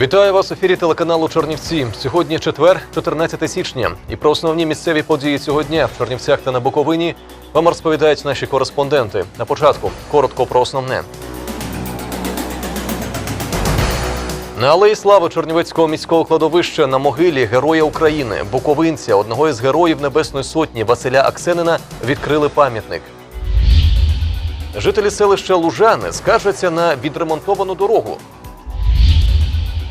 Вітаю вас в ефірі телеканалу Чернівці. Сьогодні четвер, 14 січня. І про основні місцеві події цього дня в Чернівцях та на Буковині вам розповідають наші кореспонденти. На початку коротко про основне. На алеї слави Чернівецького міського кладовища на могилі Героя України, Буковинця, одного із героїв Небесної Сотні Василя Аксенина, відкрили пам'ятник. Жителі селища Лужани скаржаться на відремонтовану дорогу.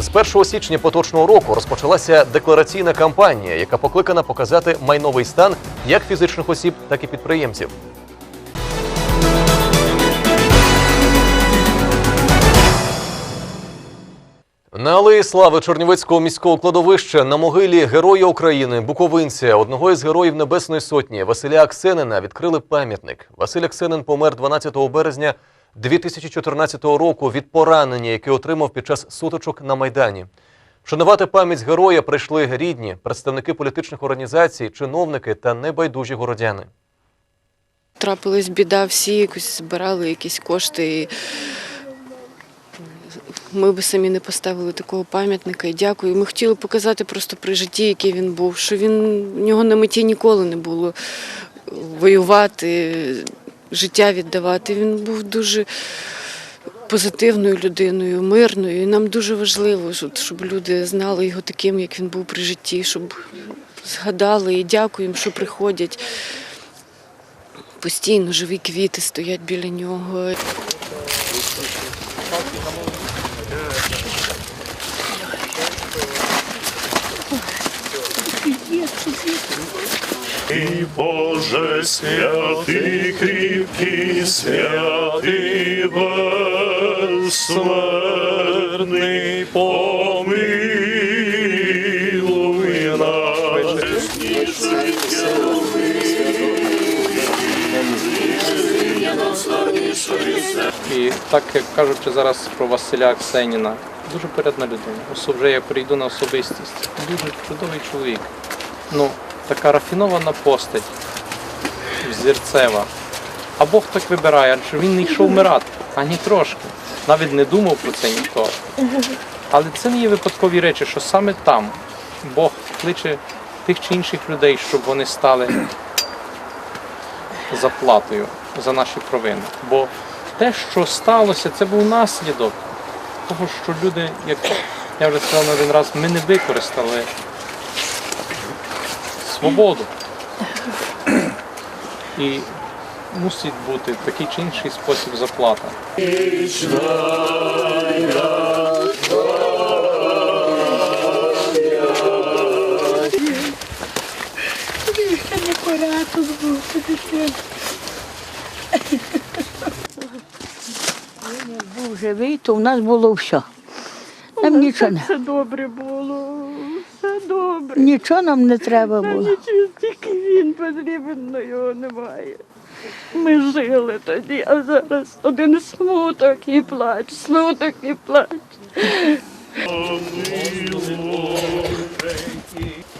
З 1 січня поточного року розпочалася деклараційна кампанія, яка покликана показати майновий стан як фізичних осіб, так і підприємців. На алеї слави Чернівецького міського кладовища на могилі Героя України, Буковинця, одного із героїв Небесної Сотні Василя Аксенина відкрили пам'ятник. Василь Аксенин помер 12 березня 2014 року від поранення, яке отримав під час сутичок на Майдані. Вшанувати пам'ять героя прийшли рідні, представники політичних організацій, чиновники та небайдужі городяни. Трапилась біда, всі якось збирали якісь кошти. І ми би самі не поставили такого пам'ятника. І дякую. Ми хотіли показати просто при житті, який він був, що він в нього на меті ніколи не було воювати, життя віддавати. Він був дуже позитивною людиною, мирною. І нам дуже важливо, щоб- люди знали його таким, як він був при житті, щоб згадали і дякуємо, що приходять. Постійно живі квіти стоять біля нього. І Боже святий, кріпкий, святий, безсмертний, помилуй нас. І так як кажучи зараз про Василя Аксеніна, дуже порядна людина. Вже я прийду на особистість. Дуже чудовий чоловік. Ну, така рафінована постать, зірцева. А Бог так вибирає, адже він не йшов вмирати, ані трошки. Навіть не думав про це ніхто. Але це не є випадкові речі, що саме там Бог кличе тих чи інших людей, щоб вони стали заплатою за наші провини. Бо те, що сталося, це був наслідок того, що люди, як я вже сказав один раз, ми не використали свободу. І мусить бути такий чи інший спосіб заплата. був живий, то в нас було все. Нам нічого, не- Все добре було. Нічого нам не треба Та було. нічого, тільки він потрібен, але його немає. Ми жили тоді, а зараз один смуток і плач, смуток і плач.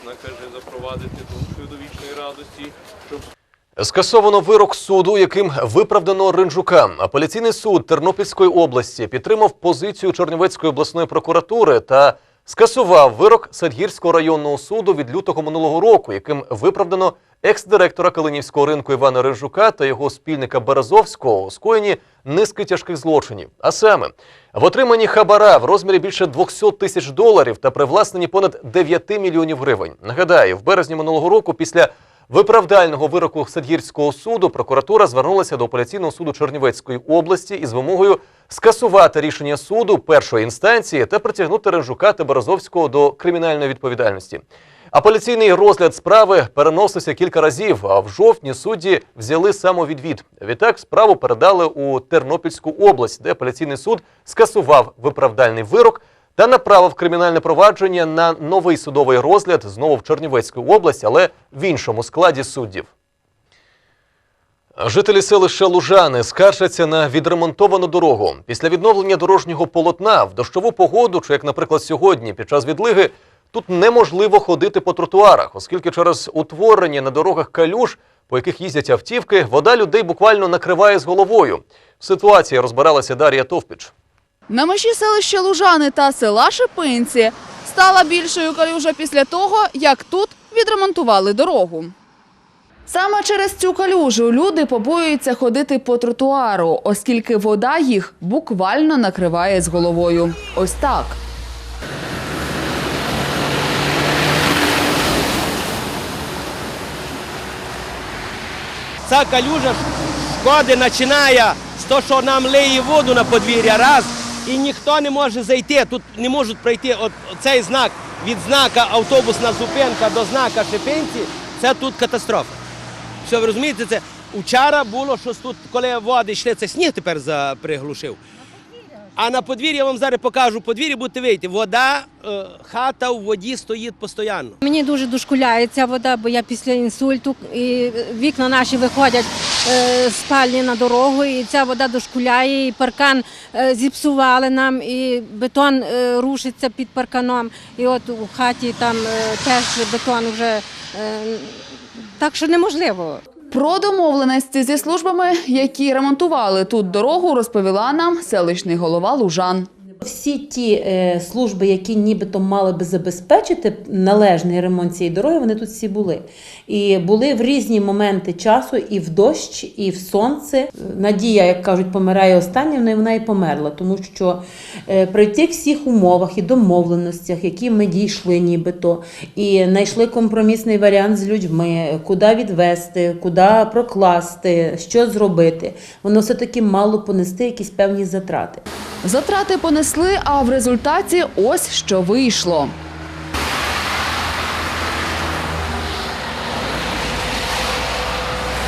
Накаже запровадити душу до вічної радості, щоб Скасовано вирок суду, яким виправдано Ринжука. Апеляційний суд Тернопільської області підтримав позицію Чернівецької обласної прокуратури та скасував вирок Садгірського районного суду від лютого минулого року, яким виправдано екс-директора Калинівського ринку Івана Рижука та його спільника Березовського у скоєнні низки тяжких злочинів. А саме в отриманні хабара в розмірі більше 200 тисяч доларів та привласненні понад 9 мільйонів гривень. Нагадаю, в березні минулого року після виправдального вироку Садгірського суду прокуратура звернулася до апеляційного суду Чернівецької області із вимогою скасувати рішення суду першої інстанції та притягнути Ренжука та Березовського до кримінальної відповідальності. Апеляційний розгляд справи переносився кілька разів, а в жовтні судді взяли самовідвід. Відтак справу передали у Тернопільську область, де апеляційний суд скасував виправдальний вирок та направив кримінальне провадження на новий судовий розгляд знову в Чернівецьку область, але в іншому складі суддів. Жителі селища Лужани скаржаться на відремонтовану дорогу. Після відновлення дорожнього полотна в дощову погоду, чи як, наприклад, сьогодні, під час відлиги, тут неможливо ходити по тротуарах, оскільки через утворення на дорогах калюж, по яких їздять автівки, вода людей буквально накриває з головою. В ситуації розбиралася Дар'я Товпіч. На межі селища Лужани та села Шипинці стала більшою калюжа після того, як тут відремонтували дорогу. Саме через цю калюжу люди побоюються ходити по тротуару, оскільки вода їх буквально накриває з головою. Ось так. Ця калюжа шкоди починає з того, що нам лиє воду на подвір'я раз, і ніхто не може зайти. Тут не можуть пройти от, цей знак від знака автобусна зупинка до знака Шипинці. Це тут катастрофа. Все, ви розумієте, це вчора було щось тут, коли води йшли, це сніг тепер заприглушив. А на подвір'ї я вам зараз покажу. Подвір'я будете вийти. Вода, е, хата в воді стоїть постійно. Мені дуже дошкуляє ця вода, бо я після інсульту і вікна наші виходять спальні на дорогу, і ця вода дошкуляє, і паркан е, зіпсували нам, і бетон е, рушиться під парканом. І от у хаті там е, теж бетон вже е, так, що неможливо. Про домовленості зі службами, які ремонтували тут дорогу, розповіла нам селищний голова Лужан. Всі ті е, служби, які нібито мали би забезпечити належний ремонт цієї дороги, вони тут всі були. І були в різні моменти часу, і в дощ, і в сонце. Надія, як кажуть, помирає останньою, ну вона і померла, тому що е, при тих всіх умовах і домовленостях, які ми дійшли, нібито, і знайшли компромісний варіант з людьми, куди відвести, куди прокласти, що зробити, воно все-таки мало понести якісь певні затрати. Затрати понесли, а в результаті ось що вийшло.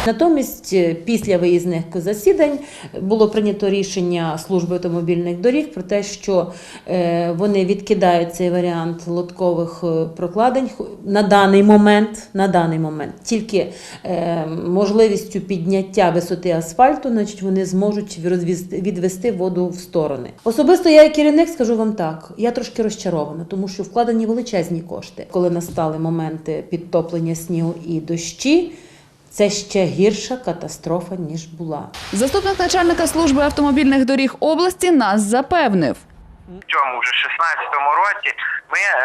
Натомість, е, після виїзних засідань було прийнято рішення служби автомобільних доріг про те, що е, вони відкидають цей варіант лоткових е, прокладень на даний момент. На даний момент тільки можливістю підняття висоти асфальту, значить вони зможуть відвести воду в сторони. Особисто я, як керівник, скажу вам так: я трошки розчарована, тому що вкладені величезні кошти. Коли настали моменти підтоплення снігу і дощі. Це ще гірша катастрофа, ніж була. Заступник начальника служби автомобільних доріг області нас запевнив. В цьому вже 16-му році ми е,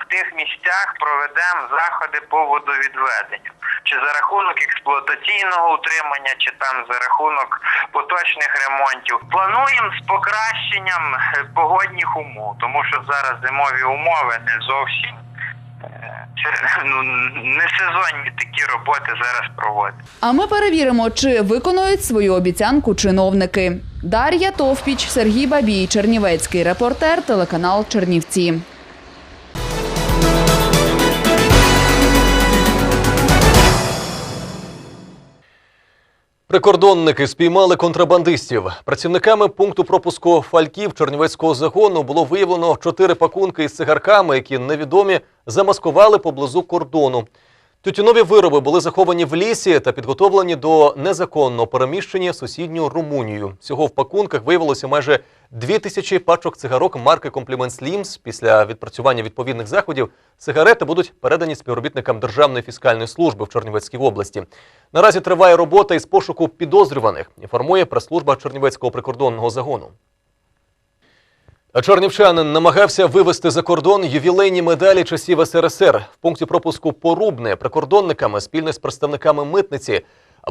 в тих місцях проведемо заходи по водовідведенню. Чи за рахунок експлуатаційного утримання, чи там за рахунок поточних ремонтів. Плануємо з покращенням е, погодних умов, тому що зараз зимові умови не зовсім це, ну, не сезонні такі роботи зараз проводять. А ми перевіримо, чи виконують свою обіцянку чиновники. Дар'я Товпіч, Сергій Бабій, Чернівецький репортер, телеканал Чернівці. Прикордонники спіймали контрабандистів. Працівниками пункту пропуску фальків Чернівецького загону було виявлено чотири пакунки із цигарками, які невідомі замаскували поблизу кордону. Тютюнові вироби були заховані в лісі та підготовлені до незаконного переміщення в сусідню Румунію. Всього в пакунках виявилося майже дві тисячі пачок цигарок марки Комплімент Слімс. Після відпрацювання відповідних заходів сигарети будуть передані співробітникам Державної фіскальної служби в Чернівецькій області. Наразі триває робота із пошуку підозрюваних. Інформує прес-служба Чернівецького прикордонного загону. Чернівчанин намагався вивезти за кордон ювілейні медалі часів СРСР. В пункті пропуску Порубне прикордонниками спільно з представниками митниці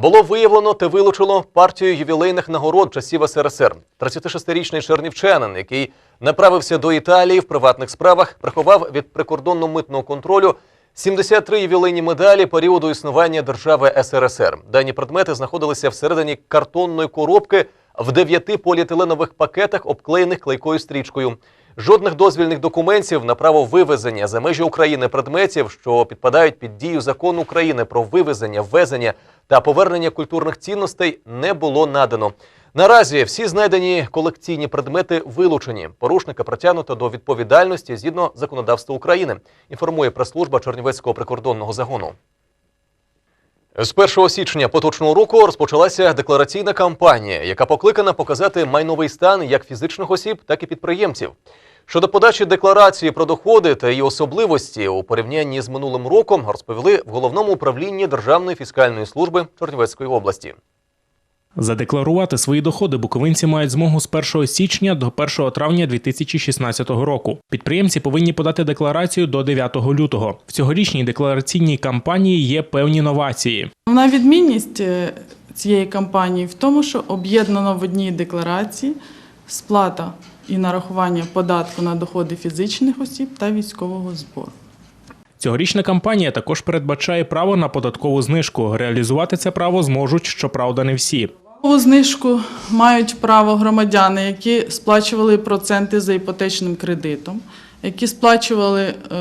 було виявлено та вилучено партію ювілейних нагород часів СРСР. 36-річний чернівчанин, який направився до Італії в приватних справах, приховав від прикордонно-митного контролю 73 ювілейні медалі періоду існування держави СРСР. Дані предмети знаходилися всередині картонної коробки в дев'яти поліетиленових пакетах, обклеєних клейкою стрічкою. Жодних дозвільних документів на право вивезення за межі України предметів, що підпадають під дію закону України про вивезення, ввезення та повернення культурних цінностей, не було надано. Наразі всі знайдені колекційні предмети вилучені. Порушника притягнуто до відповідальності згідно законодавства України. Інформує прес-служба Чернівецького прикордонного загону. З 1 січня поточного року розпочалася деклараційна кампанія, яка покликана показати майновий стан як фізичних осіб, так і підприємців. Щодо подачі декларації про доходи та її особливості у порівнянні з минулим роком розповіли в головному управлінні Державної фіскальної служби Чернівецької області. Задекларувати свої доходи буковинці мають змогу з 1 січня до 1 травня 2016 року. Підприємці повинні подати декларацію до 9 лютого. В цьогорічній деклараційній кампанії є певні новації. Головна відмінність е, цієї кампанії в тому, що об'єднано в одній декларації сплата і нарахування податку на доходи фізичних осіб та військового збору. Цьогорічна кампанія також передбачає право на податкову знижку. Реалізувати це право зможуть, щоправда, не всі. Таку знижку мають право громадяни, які сплачували проценти за іпотечним кредитом, які сплачували, е,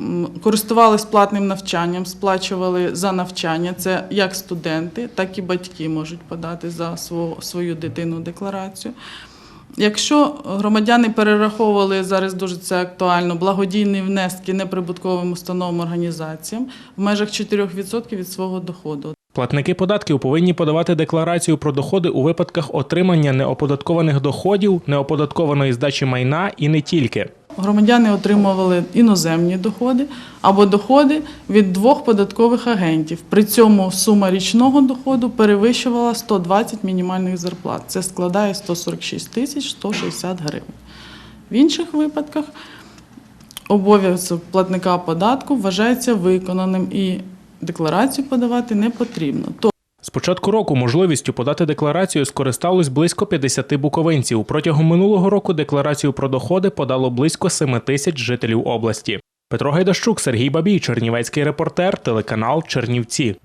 м, користувались платним навчанням, сплачували за навчання. Це як студенти, так і батьки можуть подати за свою дитину декларацію. Якщо громадяни перераховували зараз дуже це актуально благодійні внески неприбутковим установам організаціям в межах 4% від свого доходу. Платники податків повинні подавати декларацію про доходи у випадках отримання неоподаткованих доходів, неоподаткованої здачі майна і не тільки. Громадяни отримували іноземні доходи або доходи від двох податкових агентів. При цьому сума річного доходу перевищувала 120 мінімальних зарплат. Це складає 146 тисяч 160 гривень. В інших випадках обов'язок платника податку вважається виконаним і декларацію подавати не потрібно. З початку року можливістю подати декларацію скористалось близько 50 буковинців. Протягом минулого року декларацію про доходи подало близько 7 тисяч жителів області. Петро Гайдащук, Сергій Бабій, Чернівецький репортер, телеканал Чернівці.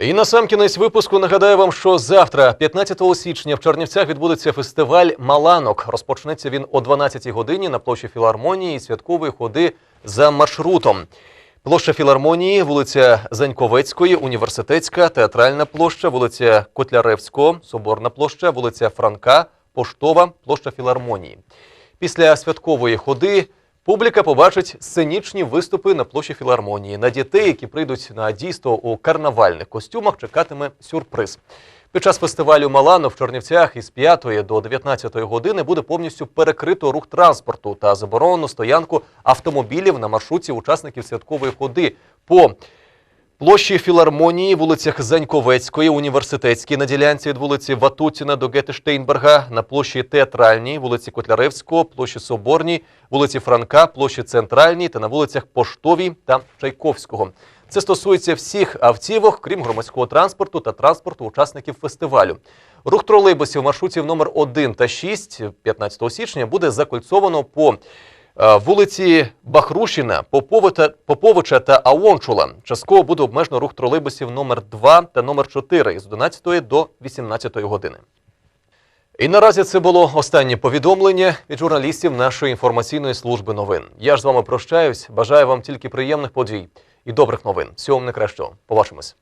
І на сам кінець випуску нагадаю вам, що завтра, 15 січня, в Чернівцях відбудеться фестиваль Маланок. Розпочнеться він о 12 годині на площі філармонії і святкової ходи за маршрутом. Площа філармонії, вулиця Заньковецької, університетська, театральна площа, вулиця Котляревського, Соборна площа, вулиця Франка, Поштова, площа філармонії. Після святкової ходи публіка побачить сценічні виступи на площі філармонії. На дітей, які прийдуть на дійство у карнавальних костюмах, чекатиме сюрприз. Під час фестивалю Малано в Чернівцях із 5 до 19 години буде повністю перекрито рух транспорту та заборонено стоянку автомобілів на маршруті учасників святкової ходи по Площі філармонії, вулицях Заньковецької, університетській на ділянці від вулиці Ватутіна до Гети Штейнберга, на площі Театральній, вулиці Котляревського, площі Соборній, вулиці Франка, площі Центральній та на вулицях Поштовій та Чайковського. Це стосується всіх автівок, крім громадського транспорту та транспорту учасників фестивалю. Рух тролейбусів маршрутів номер 1 та 6 15 січня буде закольцовано по Е, Вулиці Бахрушіна, Поповича, та Аончула. Частково буде обмежено рух тролейбусів номер 2 та номер 4 з 11 до 18 години. І наразі це було останнє повідомлення від журналістів нашої інформаційної служби новин. Я ж з вами прощаюсь. Бажаю вам тільки приємних подій і добрих новин. Всього вам найкращого. Побачимось.